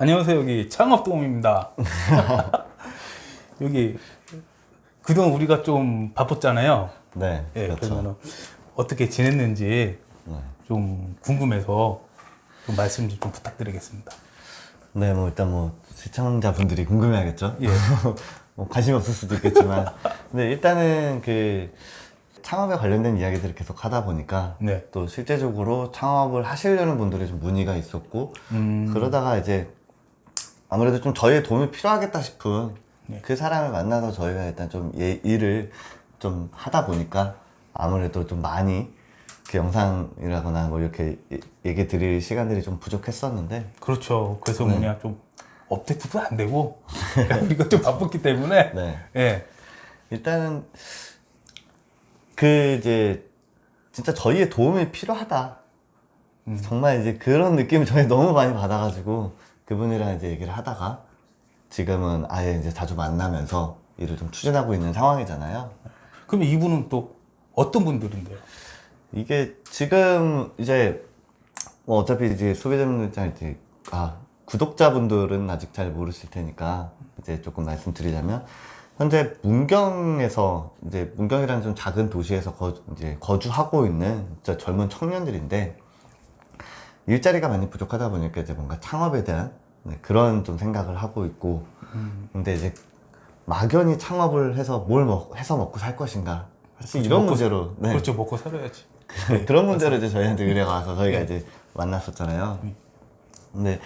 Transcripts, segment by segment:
안녕하세요. 여기 창업도움입니다. 여기 그동안 우리가 좀 바빴잖아요. 네, 예, 그렇죠. 그러면은 어떻게 지냈는지 네. 좀 궁금해서 좀 말씀 좀 부탁드리겠습니다. 네, 뭐 일단 뭐 시청자분들이 궁금해하겠죠. 예. 뭐 관심 없을 수도 있겠지만, 근데 일단은 그 창업에 관련된 이야기들을 계속 하다 보니까 네. 또 실제적으로 창업을 하시려는 분들의 좀 문의가 있었고 음, 그러다가 이제 아무래도 좀 저희의 도움이 필요하겠다 싶은 네. 그 사람을 만나서 저희가 일단 좀 예- 일을 좀 하다 보니까 아무래도 좀 많이 그 영상이라거나 뭐 이렇게 예- 얘기 드릴 시간들이 좀 부족했었는데 그렇죠. 그래서 네. 뭐냐 좀 업데이트도 안 되고 우리가 좀 바빴기 때문에 네. 예. 일단은 그 이제 진짜 저희의 도움이 필요하다. 음. 정말 이제 그런 느낌을 저희 너무 많이 받아가지고 그분이랑 이제 얘기를 하다가 지금은 아예 이제 자주 만나면서 일을 좀 추진하고 있는 상황이잖아요. 그러면 이분은 또 어떤 분들인데요? 이게 지금 이제 뭐 어차피 이제 소비자분들 이제 아 구독자분들은 아직 잘 모르실 테니까 이제 조금 말씀드리자면 현재 문경에서 이제 문경이라는 좀 작은 도시에서 거, 이제 거주하고 있는 진짜 젊은 청년들인데 일자리가 많이 부족하다 보니까 이제 뭔가 창업에 대한 네, 그런 좀 생각을 하고 있고 근데 이제 막연히 창업을 해서 뭘 먹, 해서 먹고 살 것인가 사실 이런 먹고 문제로 네. 그렇죠. 먹고 살아야지. 그런 문제로 이제 저희한테 의뢰가 와서 저희가 이제 만났었잖아요. 근데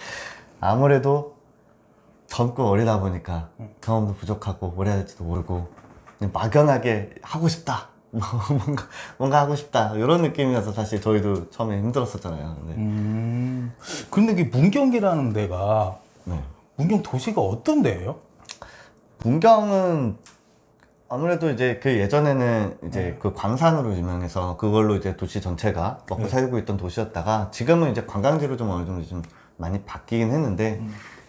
아무래도 젊고 어리다 보니까 경험도 부족하고 뭘 해야 될지도 모르고 막연하게 하고 싶다. 뭐 뭔가 뭔가 하고 싶다 이런 느낌이어서 사실 저희도 처음에 힘들었었잖아요. 근데 음. 근데 이 문경이라는 데가 네. 문경 도시가 어떤 데예요? 문경은 아무래도 이제 그 예전에는 이제 그 광산으로 유명해서 그걸로 이제 도시 전체가 먹고 네. 살고 있던 도시였다가 지금은 이제 관광지로 좀 어느 정도 좀 많이 바뀌긴 했는데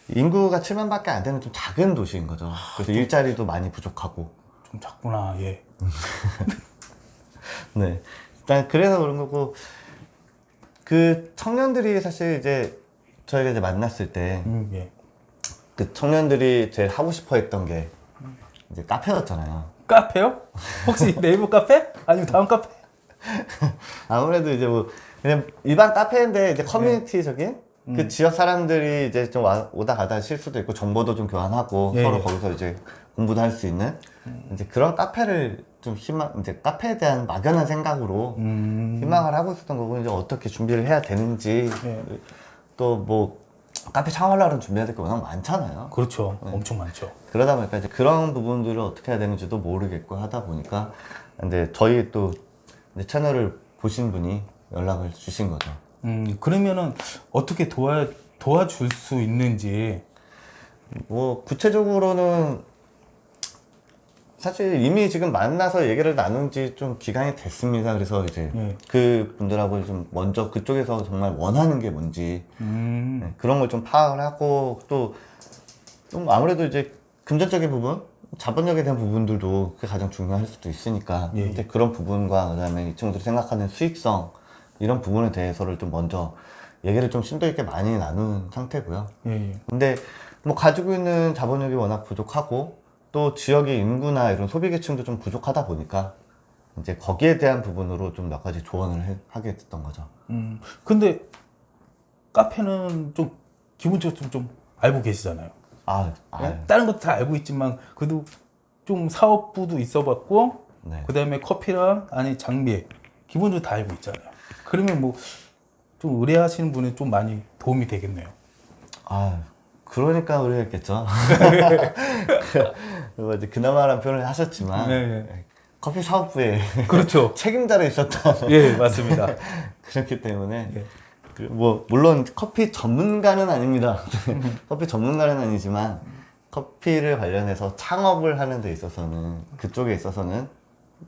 인구가 7만밖에 안 되는 좀 작은 도시인 거죠. 그래서 일자리도 많이 부족하고. 좀 작구나. 예. 네. 일단 그래서 그런 거고 그 청년들이 사실 이제 저희가 이제 만났을 때 음, 예. 그 청년들이 제일 하고 싶어 했던 게 이제 카페였잖아요. 카페요? 혹시 네이버 카페? 아니면 다음 카페? 아무래도 이제 뭐 그냥 일반 카페인데 이제 커뮤니티적인 그 지역 사람들이 이제 좀 와- 오다 가다 쉴 수도 있고 정보도 좀 교환하고 예, 서로 예. 거기서 이제 공부도 할 수 있는 이제 그런 카페를 좀 희망 이제 카페에 대한 막연한 생각으로 음. 희망을 하고 있었던 거고 이제 어떻게 준비를 해야 되는지 예. 또뭐 카페 창업하려면 준비해야 될 게 워낙 많잖아요. 그렇죠. 엄청 많죠. 그러다 보니까 이제 그런 부분들을 어떻게 해야 되는지도 모르겠고 하다 보니까 근데 저희 또 이제 채널을 보신 분이 연락을 주신 거죠. 음, 그러면은 어떻게 도와 도와줄 수 있는지 뭐 구체적으로는 사실 이미 지금 만나서 얘기를 나눈 지 좀 기간이 됐습니다. 그래서 이제 예. 그 분들하고 좀 먼저 그쪽에서 정말 원하는 게 뭔지 음. 네, 그런 걸 좀 파악을 하고 또 좀 아무래도 이제 금전적인 부분, 자본력에 대한 부분들도 그게 가장 중요할 수도 있으니까 예, 그런 부분과 그다음에 이 친구들이 생각하는 수익성 이런 부분에 대해서를 좀 먼저 얘기를 좀 심도 있게 많이 나눈 상태고요. 예, 예. 근데 뭐 가지고 있는 자본력이 워낙 부족하고 또 지역의 인구나 이런 소비 계층도 좀 부족하다 보니까 이제 거기에 대한 부분으로 좀 몇 가지 조언을 해- 하게 됐던 거죠. 음. 근데 카페는 좀 기본적으로 좀, 좀 알고 계시잖아요. 아, 아 다른 것도 다 알고 있지만 그래도 좀 사업부도 있어봤고 네. 그다음에 커피랑 아니 장비 기본적으로 다 알고 있잖아요. 그러면 뭐 좀 의뢰하시는 분이 좀 많이 도움이 되겠네요. 아, 그러니까 우리였겠죠. 그리고 이제 그나마란 표현을 하셨지만 네, 네. 커피 사업부에 그렇죠. 책임자로 있었던 예, 맞습니다. 그렇기 때문에 예. 그뭐 물론 커피 전문가는 아닙니다. 커피 전문가는 아니지만 커피를 관련해서 창업을 하는 데 있어서는 그쪽에 있어서는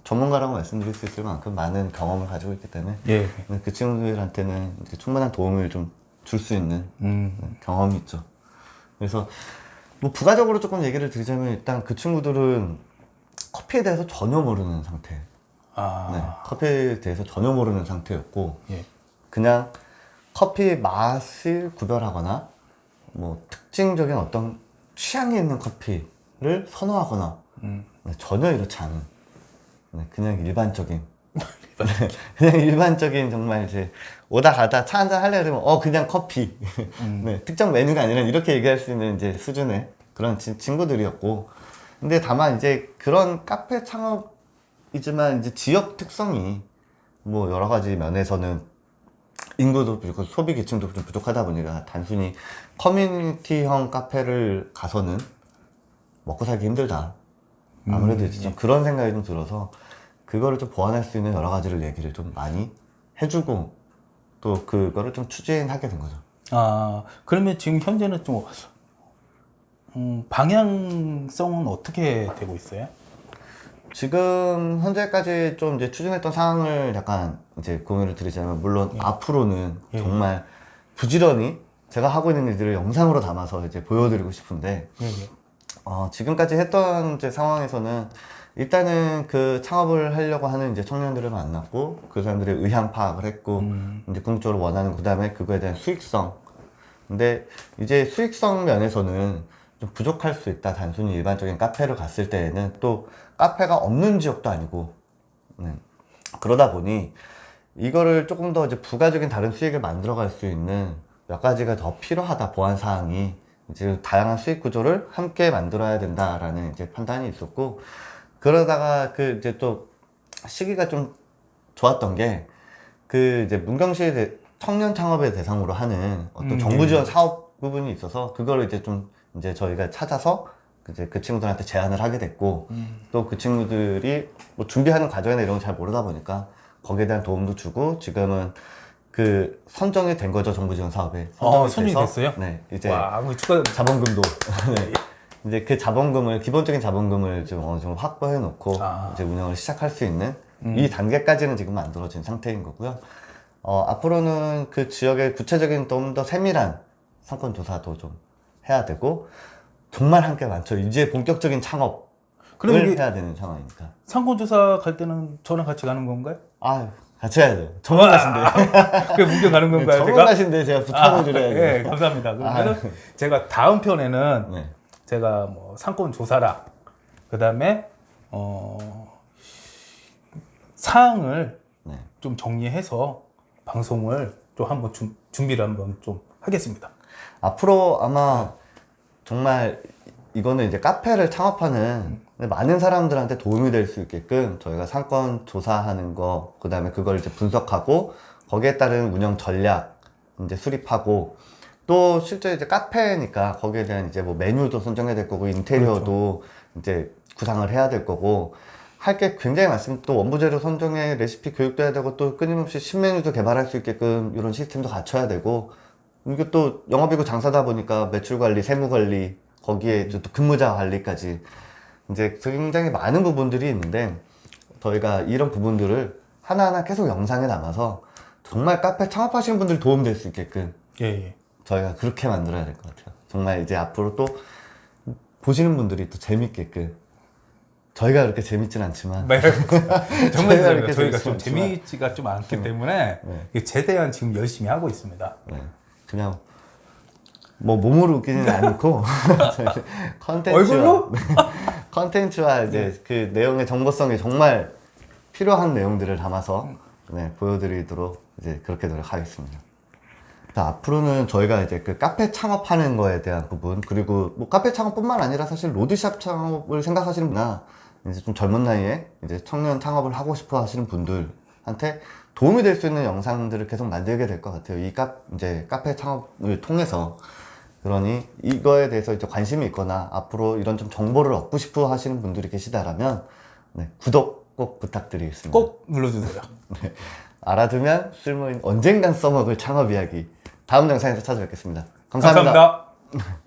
전문가라고 말씀드릴 수 있을 만큼 많은 경험을 가지고 있기 때문에 예. 그 친구들한테는 이제 충분한 도움을 좀 줄 수 있는 음. 경험이 있죠. 그래서 뭐 부가적으로 조금 얘기를 드리자면 일단 그 친구들은 커피에 대해서 전혀 모르는 상태. 네, 아. 커피에 대해서 전혀 모르는 상태였고 예. 그냥 커피 맛을 구별하거나 뭐 특징적인 어떤 취향이 있는 커피를 선호하거나 음. 네, 전혀 이렇지 않은 네, 그냥 일반적인 그냥 일반적인 정말 이제 오다 가다 차 한잔 하려 그러면 어 그냥 커피 음. 네, 특정 메뉴가 아니라 이렇게 얘기할 수 있는 이제 수준의 그런 친- 친구들이었고 근데 다만 이제 그런 카페 창업이지만 이제 지역 특성이 뭐 여러 가지 면에서는 인구도 부족하고 소비 계층도 좀 부족하다 보니까 단순히 커뮤니티형 카페를 가서는 먹고 살기 힘들다. 아무래도 이제 좀 그런 생각이 좀 들어서 그거를 좀 보완할 수 있는 여러 가지를 얘기를 좀 많이 해주고 또 그거를 좀 추진하게 된 거죠. 아 그러면 지금 현재는 좀 음, 방향성은 어떻게 되고 있어요? 지금 현재까지 좀 이제 추진했던 상황을 약간 이제 공유를 드리자면 물론 앞으로는 예. 정말 부지런히 제가 하고 있는 일들을 영상으로 담아서 이제 보여드리고 싶은데 예, 예. 어, 지금까지 했던 이제 상황에서는 일단은 그 창업을 하려고 하는 이제 청년들을 만났고 그 사람들의 의향 파악을 했고 음. 이제 궁극적으로 원하는 그 다음에 그거에 대한 수익성. 근데 이제 수익성 면에서는 좀 부족할 수 있다. 단순히 일반적인 카페를 갔을 때에는 또 카페가 없는 지역도 아니고 네. 그러다 보니 이거를 조금 더 이제 부가적인 다른 수익을 만들어 갈 수 있는 몇 가지가 더 필요하다 보완 사항이 이제 다양한 수익 구조를 함께 만들어야 된다라는 이제 판단이 있었고 그러다가 그 이제 또 시기가 좀 좋았던 게 그 이제 문경시 대- 청년 창업을 대상으로 하는 어떤 음, 정부 네. 지원 사업 부분이 있어서 그거를 이제 좀 이제 저희가 찾아서 이제 그 친구들한테 제안을 하게 됐고 음. 또그 친구들이 뭐 준비하는 과정이나 이런 걸 잘 모르다 보니까 거기에 대한 도움도 주고 지금은 그 선정이 된 거죠 정부 지원 사업에 어, 선정이 돼서 됐어요? 네 이제 와, 그 축하. 자본금도 네. 이제 그 자본금을 기본적인 자본금을 좀 어느 정도 확보해 놓고 아. 이제 운영을 시작할 수 있는 음. 이 단계까지는 지금 만들어진 상태인 거고요. 어, 앞으로는 그 지역의 구체적인 좀 더 세밀한 상권 조사도 좀 해야 되고 정말 함께 많죠. 이제 본격적인 창업을 그럼 이게 해야 되는 상황이니까. 상권 조사 갈 때는 저랑 같이 가는 건가요? 아 같이 해야 돼요. 전문가신데. 그 문경 가는 건가요, 제가? 전문가신데 제가 부탁을 아, 드려야 예, 돼요. 감사합니다. 그러면 제가 다음 편에는 네. 제가 뭐 상권 조사랑 그다음에 어 사항을 네. 좀 정리해서 방송을 좀 한번 준- 준비를 한번 좀 하겠습니다. 앞으로 아마 정말 이거는 이제 카페를 창업하는 많은 사람들한테 도움이 될 수 있게끔 저희가 상권 조사하는 거, 그 다음에 그걸 이제 분석하고 거기에 따른 운영 전략 이제 수립하고 또 실제 이제 카페니까 거기에 대한 이제 뭐 메뉴도 선정해야 될 거고 인테리어도 이제 구상을 해야 될 거고 할 게 굉장히 많습니다. 또 원부재료 선정에 레시피 교육도 해야 되고 또 끊임없이 신메뉴도 개발할 수 있게끔 이런 시스템도 갖춰야 되고 이게 또 영업이고 장사다 보니까 매출 관리, 세무 관리, 거기에 또 근무자 관리까지 이제 굉장히 많은 부분들이 있는데 저희가 이런 부분들을 하나하나 계속 영상에 남아서 정말 카페 창업하시는 분들 도움 될 수 있게끔 예, 예. 저희가 그렇게 만들어야 될 것 같아요. 정말 이제 앞으로 또 보시는 분들이 또 재밌게끔 저희가 그렇게 재밌진 않지만 네. 정말 저희가 저희가, 좀. 재미있지가 좀 않기 때문에 네. 이 최대한 지금 열심히 하고 있습니다. 네, 그냥 뭐 몸으로 웃기지는 않고 컨텐츠와 얼굴로? 컨텐츠와 이제 그 내용의 정보성이 정말 필요한 내용들을 담아서 네, 보여드리도록 이제 그렇게 노력하겠습니다. 자, 앞으로는 저희가 이제 그 카페 창업하는 거에 대한 부분 그리고 뭐 카페 창업뿐만 아니라 사실 로드샵 창업을 생각하시는 분이나 이제 좀 젊은 나이에 이제 청년 창업을 하고 싶어 하시는 분들한테 도움이 될 수 있는 영상들을 계속 만들게 될 것 같아요. 이 카, 이제 카페 창업을 통해서 그러니 이거에 대해서 이제 관심이 있거나 앞으로 이런 좀 정보를 얻고 싶어 하시는 분들이 계시다라면 네, 구독 꼭 부탁드리겠습니다. 꼭 눌러주세요. 알아두면 쓸모있는 언젠간 써먹을 창업 이야기 다음 영상에서 찾아뵙겠습니다 감사합니다. 감사합니다.